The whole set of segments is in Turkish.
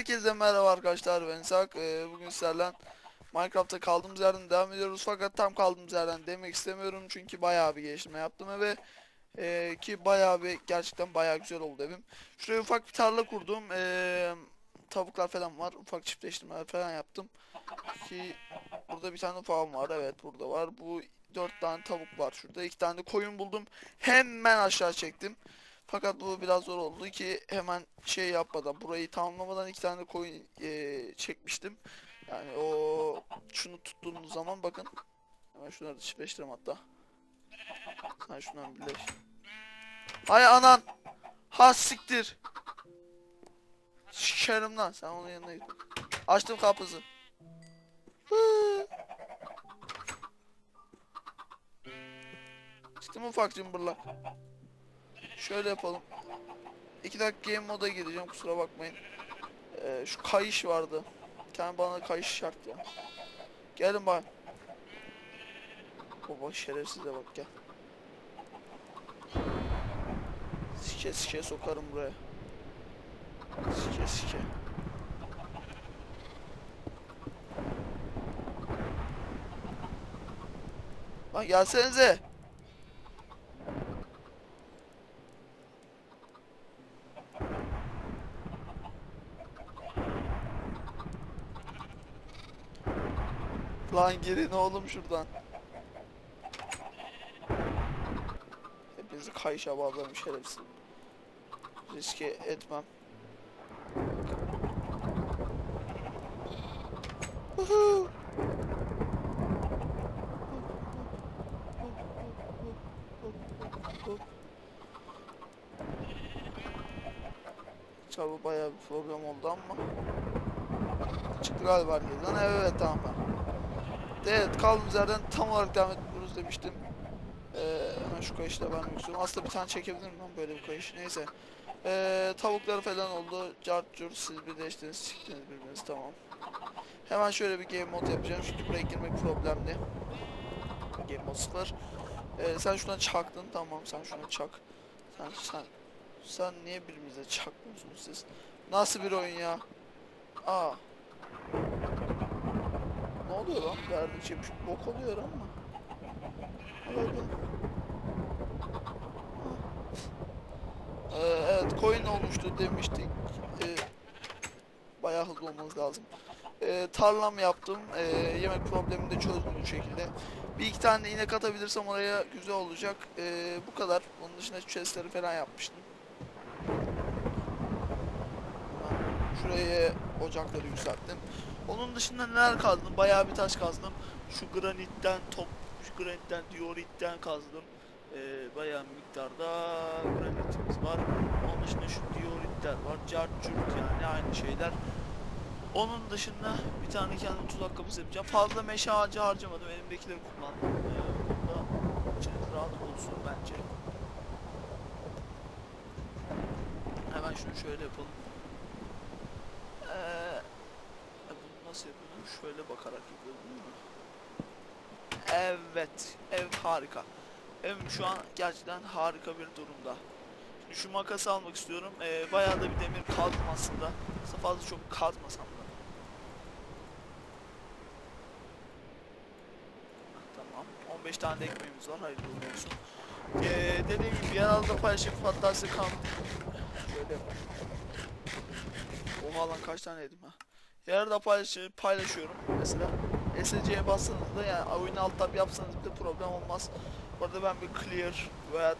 Herkese merhaba arkadaşlar ben Sak. Ee, bugün sizlerle Minecraft'ta kaldığımız yerden devam ediyoruz fakat tam kaldığımız yerden demek istemiyorum çünkü bayağı bir geliştirme yaptım eve. Ee, ki bayağı bir gerçekten bayağı güzel oldu evim. Şuraya ufak bir tarla kurdum. Ee, tavuklar falan var. Ufak çiftleştirmeler falan yaptım. Ki burada bir tane falan var. Evet burada var. Bu dört tane tavuk var şurada. iki tane de koyun buldum. Hemen aşağı çektim. Fakat bu biraz zor oldu ki hemen şey yapmadan burayı tamamlamadan iki tane koyun eee, çekmiştim. Yani o şunu tuttuğunuz zaman bakın. Hemen şunları da çiftleştireyim hatta. Ha şundan birleş. Hay anan. Ha siktir. Şerim lan sen onun yanına git. Açtım kapısı. Çıktım ufak cımbırlak. Şöyle yapalım. 2 dakika game moda gireceğim kusura bakmayın. Ee, şu kayış vardı. Tane bana kayış şart ya. Gelin bak. Baba şerefsize bak gel. Sike sike sokarım buraya. Sike sike. Lan gelsenize. Lan girin oğlum şuradan. Hepinizi kayışa bağlarım şerefsiz. Riske etmem. Çabuk bayağı bir problem oldu ama. Çıktı galiba herkesten. Evet tamam. Evet kaldığımız yerden tam olarak devam ediyoruz demiştim. Ee, hemen şu da ben istiyorum. Aslında bir tane çekebilirim ben böyle bir kayış. Neyse. Ee, tavukları falan oldu. Cart curt siz birleştiniz çıktınız birbiriniz tamam. Hemen şöyle bir game mode yapacağım çünkü buraya girmek problemli. Game mode 0. Ee, sen şuna çaktın tamam sen şuna çak. Sen sen sen niye birbirimize çakmıyorsunuz siz? Nasıl bir oyun ya? Aa. Oluyor lan? Verdikçe bir şey bok oluyor ama. Hadi. Ee, evet coin olmuştu demiştik. Ee, bayağı hızlı olmanız lazım. Ee, tarlam yaptım. Ee, yemek problemini de çözdüm bu şekilde. Bir iki tane de inek atabilirsem oraya güzel olacak. Ee, bu kadar. Onun dışında chestleri falan yapmıştım. Şuraya ocakları yükselttim. Onun dışında neler kazdım? Bayağı bir taş kazdım. Şu granitten top, şu granitten dioritten kazdım. Ee, bayağı miktarda granitimiz var. Onun dışında şu dioritler var. Cart yani aynı şeyler. Onun dışında bir tane kendim tuzak kapısı yapacağım. Fazla meşe ağacı harcamadım. Elimdekileri kullandım. Ee, bunda içiniz rahat olsun bence. Hemen şunu şöyle yapalım. Ee, e, bunu nasıl yapıyordum? Şöyle bakarak yapıyordum değil mi? Evet. Ev harika. Evim şu an gerçekten harika bir durumda. Şimdi şu makası almak istiyorum. Ee, bayağı da bir demir kazdım aslında. Aslında fazla çok kazmasam da. Tamam. 15 tane de ekmeğimiz var. Hayırlı uğurlu olsun. Ee, dediğim gibi yanalda paylaşıp hatta size. Şöyle yapalım. Oha lan kaç tane yedim ha. Yerde paylaş paylaşıyorum mesela. SC'ye bastığınızda yani oyunu alt tab yapsanız bir de problem olmaz. Bu arada ben bir clear veya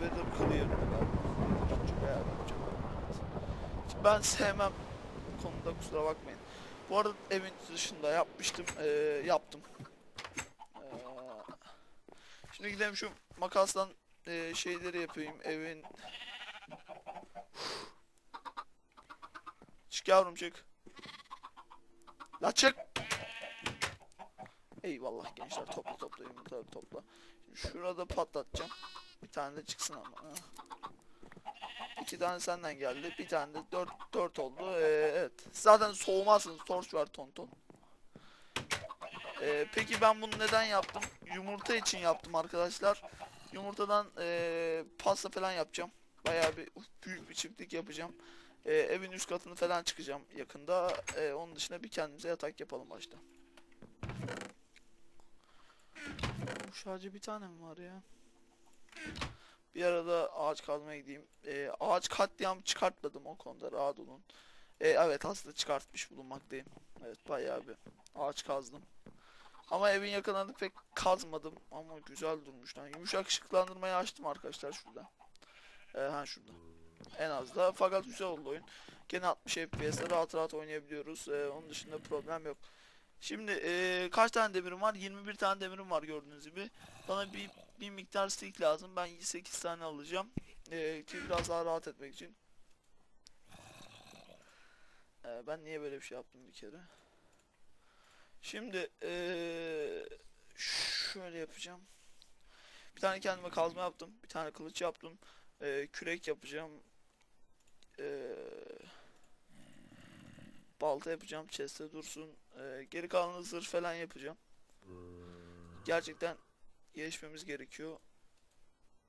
weather clear ben sevmem bu konuda kusura bakmayın. Bu arada evin dışında yapmıştım, eee, yaptım. Eee, şimdi gidelim şu makasdan eee, şeyleri yapayım evin. Çık yavrum çık. La çık. Eyvallah gençler topla topla yumurtaları topla. Şurada patlatacağım. Bir tane de çıksın ama. İki tane senden geldi. Bir tane de dört, dört oldu. Ee, evet. Zaten soğumazsınız. Torch var ton ton. Ee, peki ben bunu neden yaptım? Yumurta için yaptım arkadaşlar. Yumurtadan ee, pasta falan yapacağım. Bayağı bir büyük bir çiftlik yapacağım. E, evin üst katını falan çıkacağım yakında. E, onun dışında bir kendimize yatak yapalım başta. Bu sadece bir tane mi var ya? Bir arada ağaç kazmaya gideyim. E, ağaç katliam çıkartmadım o konuda rahat olun. E, evet aslında çıkartmış bulunmaktayım. Evet bayağı bir ağaç kazdım. Ama evin yakınlarını pek kazmadım ama güzel durmuş lan. Yumuşak ışıklandırmayı açtım arkadaşlar şurada. Ee, ha şurada. En az da fakat güzel oldu oyun. Gene 60 FPS'te rahat rahat oynayabiliyoruz. Ee, onun dışında problem yok. Şimdi ee, kaç tane demirim var? 21 tane demirim var gördüğünüz gibi. Bana bir, bir miktar stick lazım. Ben 8 tane alacağım. Ee, ki biraz daha rahat etmek için. Ee, ben niye böyle bir şey yaptım bir kere? Şimdi ee, şöyle yapacağım. Bir tane kendime kazma yaptım. Bir tane kılıç yaptım. Ee, kürek yapacağım. Ee, balta yapacağım. Chest'e dursun. Ee, geri kalanı zırh falan yapacağım. Gerçekten gelişmemiz gerekiyor.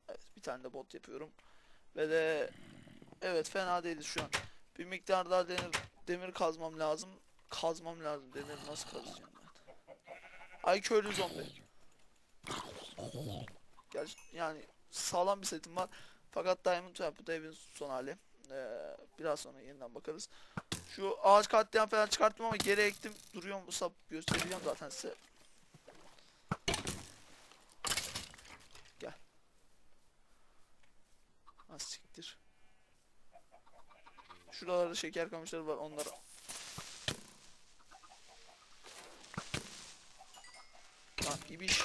Evet, bir tane de bot yapıyorum. Ve de evet fena değiliz şu an. Bir miktar daha demir, demir kazmam lazım. Kazmam lazım. Demir nasıl kazacağım ben? Ay köylü zombi. Gerçi yani sağlam bir setim var. Fakat Diamond Trap bu da evin son hali. Ee, biraz sonra yeniden bakarız. Şu ağaç katliam falan çıkarttım ama geri ektim. Duruyor mu sap göstereceğim zaten size. Gel. Az siktir. Şuralarda şeker kamışları var onları. Lan ibiş.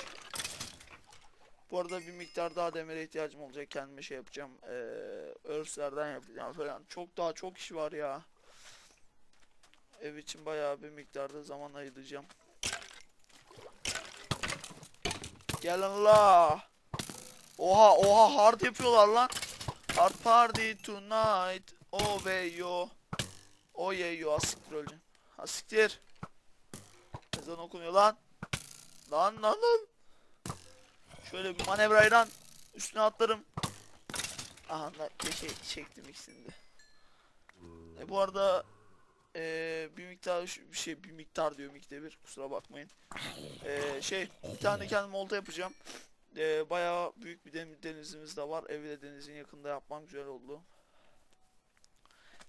Bu arada bir miktar daha demire ihtiyacım olacak. Kendime şey yapacağım. Ee, yapacağım falan. Çok daha çok iş var ya. Ev için bayağı bir miktarda zaman ayıracağım. Gelin la. Oha oha hard yapıyorlar lan. Hard party tonight. Oh be yo. Oh yeah yo asiktir öleceğim. Asiktir. Ezan okunuyor lan. Lan lan lan. Şöyle bir manevrayla üstüne atlarım. Aha da şey çektim ikisini. E, bu arada e, bir miktar bir şey bir miktar diyorum ikide bir kusura bakmayın. E, şey bir tane kendime olta yapacağım. E, bayağı büyük bir den- denizimiz de var. Evi de denizin yakında yapmam güzel oldu.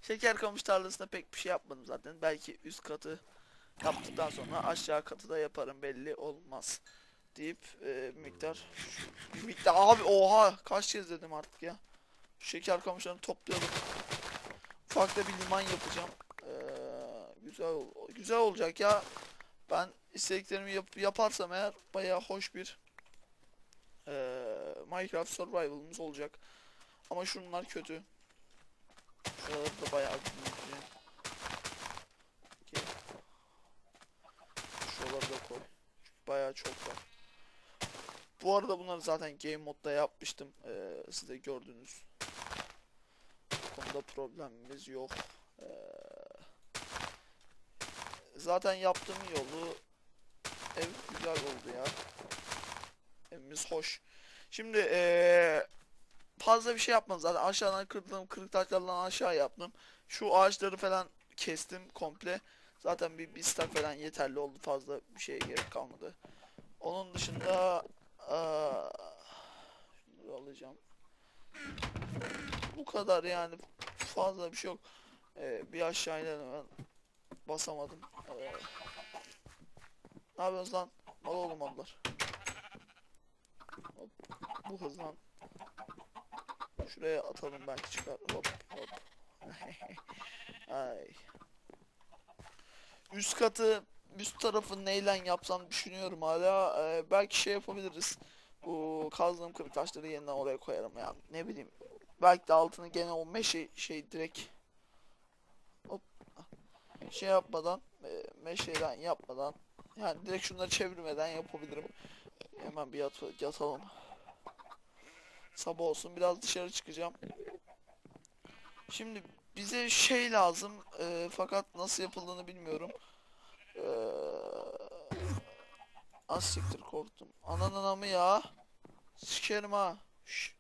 Şeker kamış tarlasında pek bir şey yapmadım zaten. Belki üst katı yaptıktan sonra aşağı katı da yaparım belli olmaz deyip e, miktar bir miktar abi oha kaç kez dedim artık ya. Şeker kamışlarını toplayalım. Da bir liman yapacağım. Ee, güzel güzel olacak ya. Ben istediklerimi yap- yaparsam eğer bayağı hoş bir e, Minecraft Survival'ımız olacak. Ama şunlar kötü. Şuraları da bayağı da koy. Bayağı çok var bu arada bunları zaten game modda yapmıştım. Ee, siz de gördünüz. Bu konuda problemimiz yok. Ee, zaten yaptığım yolu ev güzel oldu ya. Evimiz hoş. Şimdi ee, fazla bir şey yapmadım zaten aşağıdan kırdım kırık taşlardan aşağı yaptım. Şu ağaçları falan kestim komple. Zaten bir, bir falan yeterli oldu fazla bir şeye gerek kalmadı. Onun dışında Aa, alacağım. Bu kadar yani fazla bir şey yok. Ee, bir aşağı inelim ben basamadım. Ee, ne yapıyorsunuz lan? Mal oğlum onlar. Hop, bu hızlan. Şuraya atalım belki çıkar. Hop hop. Ay. Üst katı üst tarafı neyle yapsam düşünüyorum hala. Ee, belki şey yapabiliriz. Bu kazdığım kırık taşları yeniden oraya koyarım ya. Ne bileyim. Belki de altını gene o meşe şey direkt hop şey yapmadan e, meşeden yapmadan yani direkt şunları çevirmeden yapabilirim. Hemen bir yat yatalım. Sabah olsun biraz dışarı çıkacağım. Şimdi bize şey lazım e, fakat nasıl yapıldığını bilmiyorum. Eee Az siktir korktum. Ananın amı ya. Sikerim ha. Şş.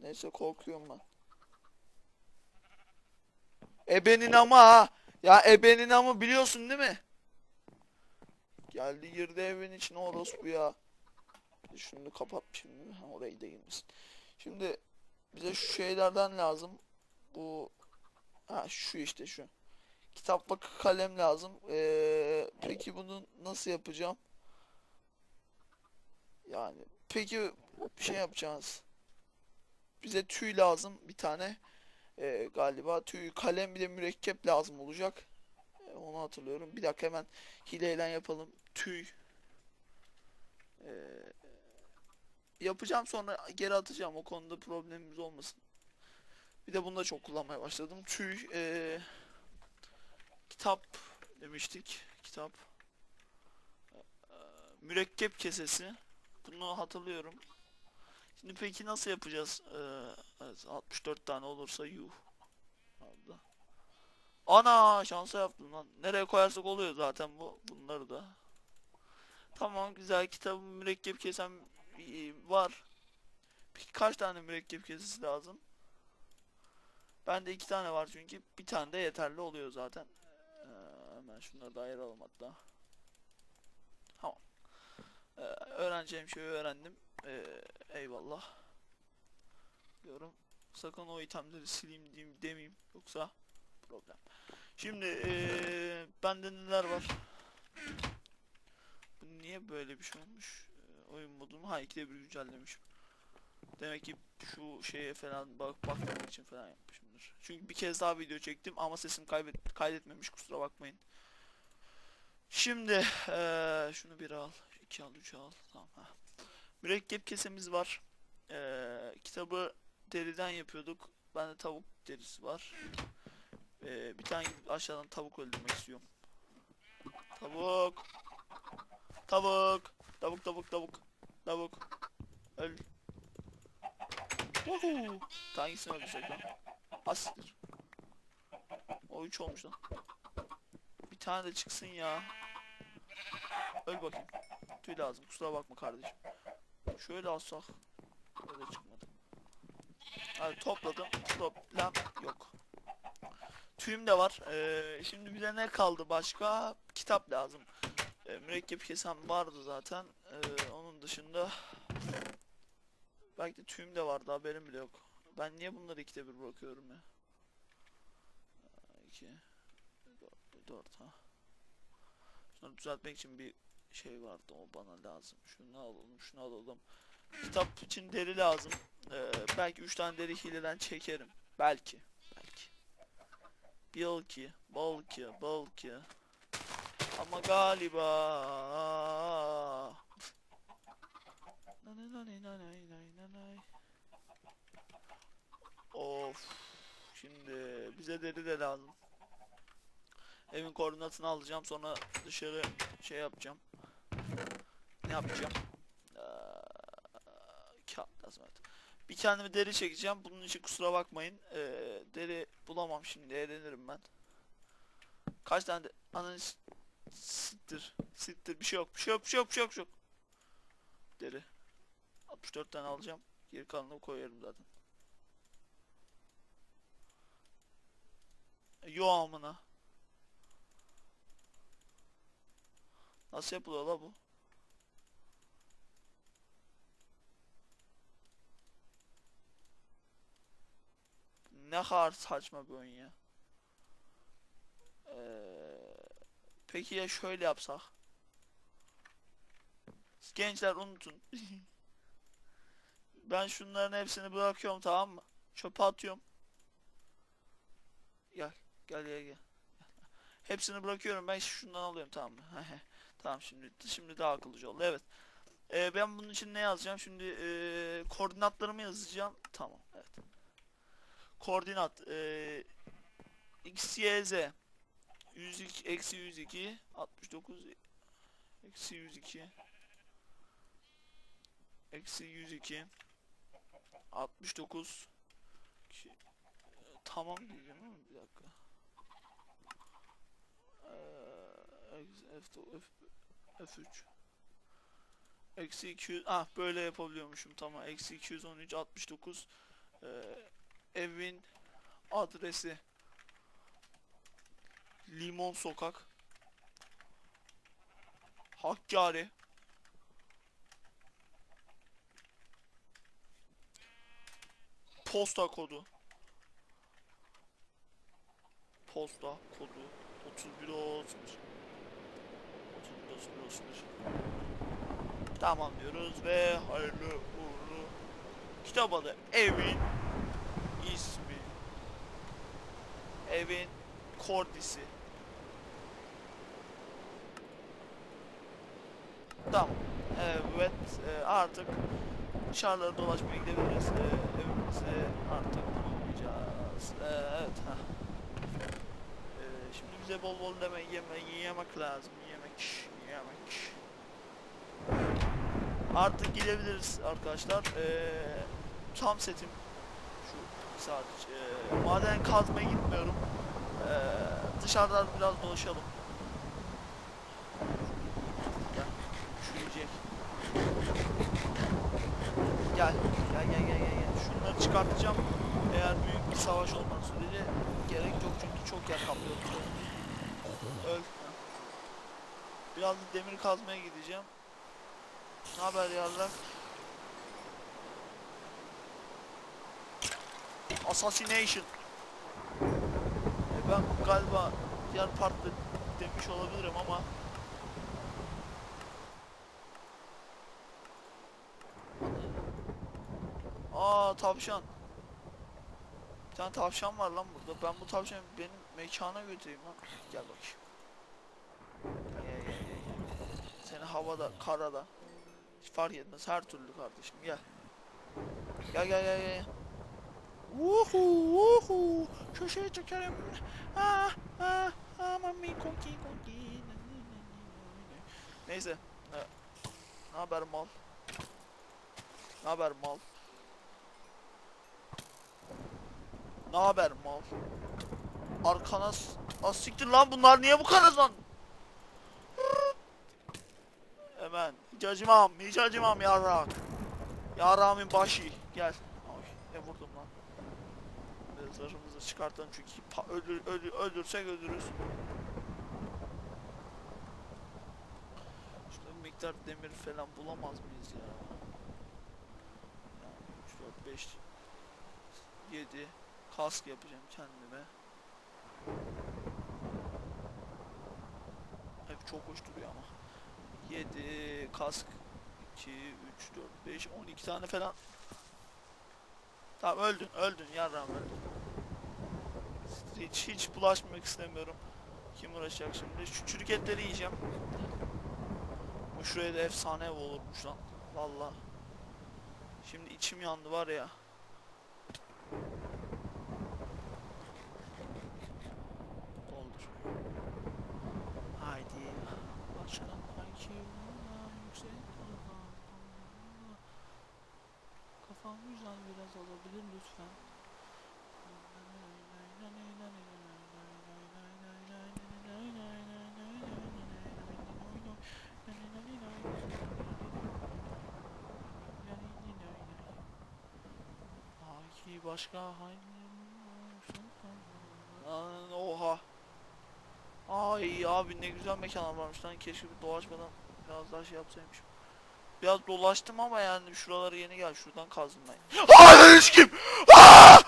Neyse korkuyorum ben. Ebenin ama ha. Ya ebenin ama biliyorsun değil mi? Geldi girdi evin içine orospu ya. Şunu kapat şimdi. Ha, orayı da. Şimdi bize şu şeylerden lazım. Bu ha şu işte şu. Kitap ve kalem lazım. Ee, peki bunu nasıl yapacağım? Yani peki şey yapacağız. Bize tüy lazım bir tane. Ee, galiba tüy, kalem bir de mürekkep lazım olacak. Ee, onu hatırlıyorum. Bir dakika hemen hileyle yapalım. Tüy. Ee, yapacağım sonra geri atacağım. O konuda problemimiz olmasın. Bir de bunu da çok kullanmaya başladım. Tüy, ee, kitap demiştik. Kitap. Ee, mürekkep kesesi. Bunu hatırlıyorum. Şimdi peki nasıl yapacağız? Ee, evet, 64 tane olursa yuh. Allah. Ana şansa yaptım lan. Nereye koyarsak oluyor zaten bu bunları da. Tamam güzel kitabın mürekkep kesen e, var. Peki kaç tane mürekkep kesesi lazım? Bende iki tane var çünkü bir tane de yeterli oluyor zaten. Hemen şunları da ayıralım hatta. Tamam. Ee, öğreneceğim şeyi öğrendim. Ee, eyvallah. Diyorum. Sakın o itemleri sileyim diyeyim demeyeyim yoksa problem. Şimdi ee, bende neler var? Bu niye böyle bir şey olmuş? Ee, oyun modunu ha ikide bir güncellemişim. Demek ki şu şeye falan bak bakmamak için falan yapmışımdır. Çünkü bir kez daha video çektim ama sesim kaybet kaydetmemiş kusura bakmayın. Şimdi eee, şunu bir al, iki al, üç al. Tamam. Ha. Mürekkep kesemiz var. Eee, kitabı deriden yapıyorduk. Bende tavuk derisi var. Eee, bir tane aşağıdan tavuk öldürmek istiyorum. Tavuk. Tavuk. Tavuk tavuk tavuk. Tavuk. Öl. Woohoo. Hangisini öldürsek lan? Asiktir. O 3 olmuş lan. Tane de çıksın ya. Öl bakayım. Tüy lazım kusura bakma kardeşim. Şöyle alsak. Öyle çıkmadı. Hadi topladım. Toplam yok. Tüyüm de var. Ee, şimdi bize ne kaldı başka? Kitap lazım. Ee, mürekkep kesen vardı zaten. Ee, onun dışında belki de tüyüm de vardı haberim bile yok. Ben niye bunları ikide bir bırakıyorum ya? 2 4 4 ha. Şunları düzeltmek için bir şey vardı o bana lazım. Şunu alalım, şunu alalım. Kitap için deri lazım. Ee, belki 3 tane deri hileden çekerim. Belki. Belki. Belki. Belki. Belki. Ama galiba. Nanay nanay nanay nanay. Of. Şimdi bize deri de lazım. Evin koordinatını alacağım sonra dışarı şey yapacağım. Ne yapacağım? Ee, kağıt lazım evet. Bir kendime deri çekeceğim. Bunun için kusura bakmayın. Ee, deri bulamam şimdi. Eğlenirim ben. Kaç tane de... Ananı Sittir. Sittir. Bir şey yok. Bir şey yok. Bir şey yok. Bir şey yok. Bir şey yok. Deri. 64 tane alacağım. Geri kalanını koyarım zaten. Yo amına. Nasıl yapılıyor la bu? Ne kadar saçma bir oyun ya. Ee, peki ya şöyle yapsak? Gençler unutun. ben şunların hepsini bırakıyorum tamam mı? Çöpe atıyorum. Gel. Gel gel gel. Hepsini bırakıyorum ben şundan alıyorum tamam mı? tamam şimdi şimdi daha akıllıca oldu evet. Ee, ben bunun için ne yazacağım? Şimdi ee, koordinatlarımı yazacağım. Tamam evet. Koordinat ee, x y z. 102 eksi 102 69 eksi 102 eksi 102 69 Ki- tamam diyeceğim ama bir dakika. Eee, F, F, F3 Eksi 200 ah böyle yapabiliyormuşum tamam eksi 213 69 Eee, evin adresi Limon Sokak. Hakkari. Posta kodu. Posta kodu 31 31 Tamam diyoruz ve hayırlı uğurlu kitap adı Evin ismi. Evin kordisi. Tamam. Evet e, artık dışarılara dolaşmaya gidebiliriz. E, evimize artık tamamlayacağız. E, Evet Şimdi bize bol bol deme yeme, yemek lazım yemek Artık gidebiliriz arkadaşlar. Ee, tam setim şu sadece. Ee, maden kazmaya gitmiyorum. Ee, dışarıdan biraz dolaşalım. Gel. Üşüyecek. Gel. Gel gel gel gel. Şunları çıkartacağım. Eğer büyük bir savaş olmaz sürece gerek yok çünkü çok yer kaplıyor. Öl. Biraz demir kazmaya gideceğim. Ne haber yarlar? Assassination. E ben galiba diğer partta demiş olabilirim ama Aa tavşan. Bir tane tavşan var lan burada. Ben bu tavşanı benim mekana götüreyim lan. Gel bakayım. Gel gel gel gel. Seni havada, karada. Hiç fark etmez her türlü kardeşim gel. Gel gel gel gel. Vuhu vuhu. Köşeye çekerim. Ah ah aman mi konki konki. Neyse. Ne, ne haber mal? Ne haber mal? Ne haber mal? Arkana s- Az siktir lan bunlar niye bu kadar lan? Hemen. Hiç acımam. Hiç acımam yarrak. Yarrağımın başı. Gel. Ne vurdum lan. Zırhımızı çıkartalım çünkü öldür, öldür, öldürsek öldürürüz. Şurada bir miktar demir falan bulamaz mıyız ya? Yani 3, 4, 5, 7 kask yapacağım kendime. Hep çok hoş duruyor ama. 7 kask 2 3 4 5 12 tane falan. Tamam öldün öldün yarram öldün. Hiç hiç bulaşmak istemiyorum. Kim uğraşacak şimdi? Şu çürük yiyeceğim. Bu şuraya da efsane ev olurmuş lan. Valla. Şimdi içim yandı var ya. Güzel biraz olabilir lütfen. Ay başka hangi oha. Ay abi ne güzel mekanlar varmış lan keşke bir dolaşmadan biraz daha şey yapsaymışım. Biraz dolaştım ama yani şuraları yeni gel şuradan ben. Ay hiç kim? Aa!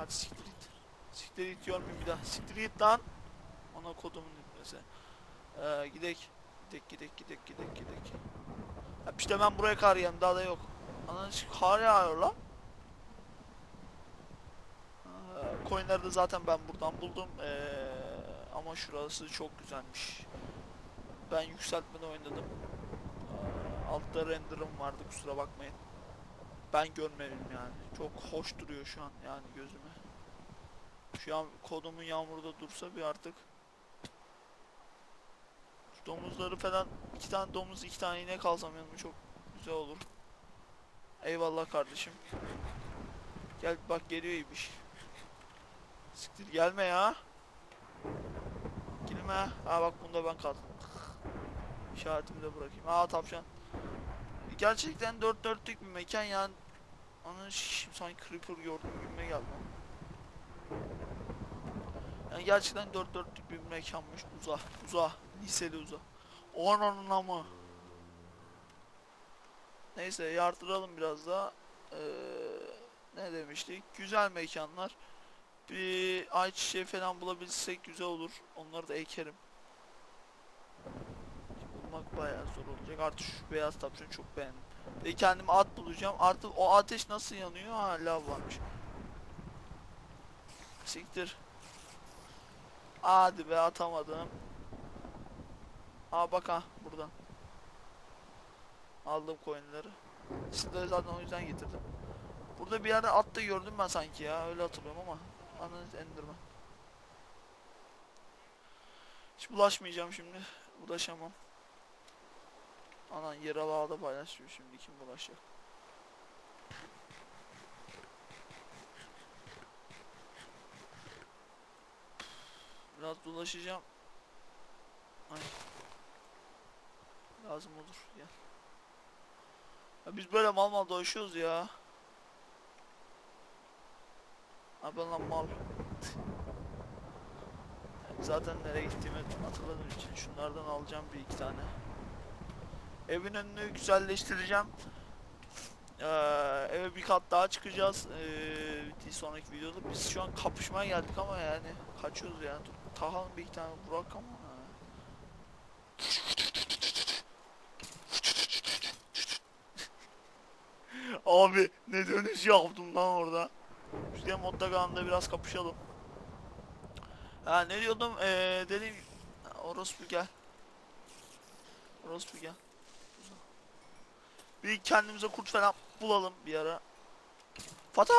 Hadi siktir git. Siktir git görmeyeyim bir daha. Siktir git lan. Ona kodumun nüfesi. Ee, gidek. Gidek gidek gidek gidek gidek. Ya işte ben buraya kar yağım daha da yok. Ananı kar yağıyor lan. Ee, coinleri de zaten ben buradan buldum. Ee, ama şurası çok güzelmiş. Ben yükseltmede oynadım. Ee, altta render'ım vardı kusura bakmayın. Ben görmedim yani. Çok hoş duruyor şu an yani gözüme. Şu an kodumun yağmurda dursa bir artık domuzları falan iki tane domuz iki tane inek alsam yanıma çok güzel olur. Eyvallah kardeşim. Gel bak geliyor iyiymiş. Siktir gelme ya. Girme. Ha bak bunda ben kaldım. İşaretimi de bırakayım. Aa tavşan. Gerçekten dört dörtlük bir mekan yani. Ana şimdi sanki creeper gördüm gibime geldi. Yani gerçekten dört dörtlük bir mekanmış. Uza, uza, liseli uza. Onun ama. Neyse yardıralım biraz daha. Ee, ne demiştik? Güzel mekanlar. Bir ayçiçeği falan bulabilsek güzel olur. Onları da ekerim. Bulmak bayağı zor olacak. Artık şu beyaz tavşanı çok beğendim. Ve kendime at bulacağım. Artık o ateş nasıl yanıyor? Ha lav varmış. Siktir. Hadi be atamadım. Aa bak ha buradan. Aldım coinleri. Size zaten o yüzden getirdim. Burada bir yerde at da gördüm ben sanki ya. Öyle hatırlıyorum ama. Ananı endirme. Hiç bulaşmayacağım şimdi. Bulaşamam. Anan yaralı ağda paylaşıyor şimdi kim bulaşacak? Biraz dolaşacağım. Ay. Lazım olur gel. Ya biz böyle mal mal dolaşıyoruz ya. Ben lan mal. Zaten nereye gittiğimi hatırladığım için şunlardan alacağım bir iki tane. Evin önünü güzelleştireceğim. Ee, eve bir kat daha çıkacağız. Ee, bir sonraki videoda. Biz şu an kapışmaya geldik ama yani kaçıyoruz yani. Tahalım bir iki tane Burak ama. Abi ne dönüş yaptım lan orada. Işte modda kalanında biraz kapışalım. Ha ne diyordum? Ee, dedim orospu gel. Orospu gel. Bir kendimize kurt falan bulalım bir ara. Fata!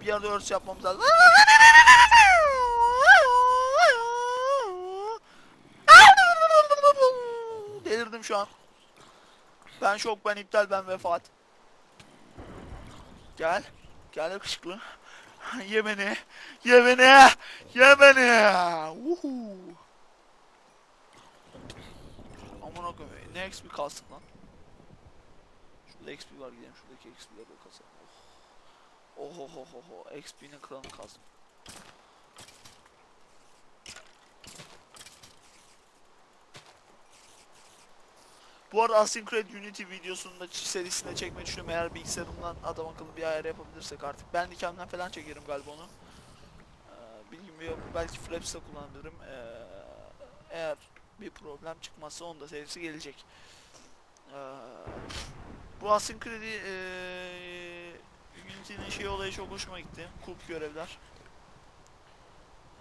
Bir yerde örs yapmamız lazım. Delirdim şu an. Ben şok, ben iptal, ben vefat. Gel. Gel yakışıklı. Ye beni. Ye beni. Ye beni. Uhu. Aman koyayım. Ne XP kalsın lan? Şurada XP var gidelim. Şuradaki XP'leri de kasalım. Oh. Oh oh oh oh. oh. XP'nin kralını kalsın. Bu arada Assassin's Creed Unity videosunda serisinde çekmeyi düşünüyorum. Eğer bilgisayarımdan adam akıllı bir ayar yapabilirsek artık. Ben Dikem'den falan çekerim galiba onu. Ee, bilgim yok. Belki Fraps'te kullanabilirim. Ee, eğer bir problem çıkmazsa onda serisi gelecek. Ee, bu Assassin's Creed'i ee, Unity'nin şey olayı çok hoşuma gitti. Kulp görevler.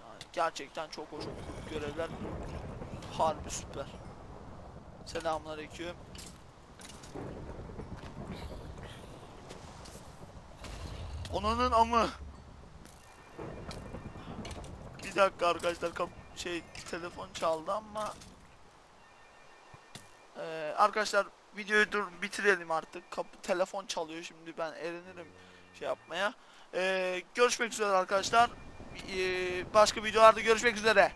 Yani gerçekten çok hoş kulp görevler. Harbi süper. Selamünaleyküm. Onanın amı. Bir dakika arkadaşlar kap şey telefon çaldı ama ee, arkadaşlar videoyu dur bitirelim artık. Kapı telefon çalıyor şimdi ben erinirim şey yapmaya. Ee, görüşmek üzere arkadaşlar. Ee, başka videolarda görüşmek üzere.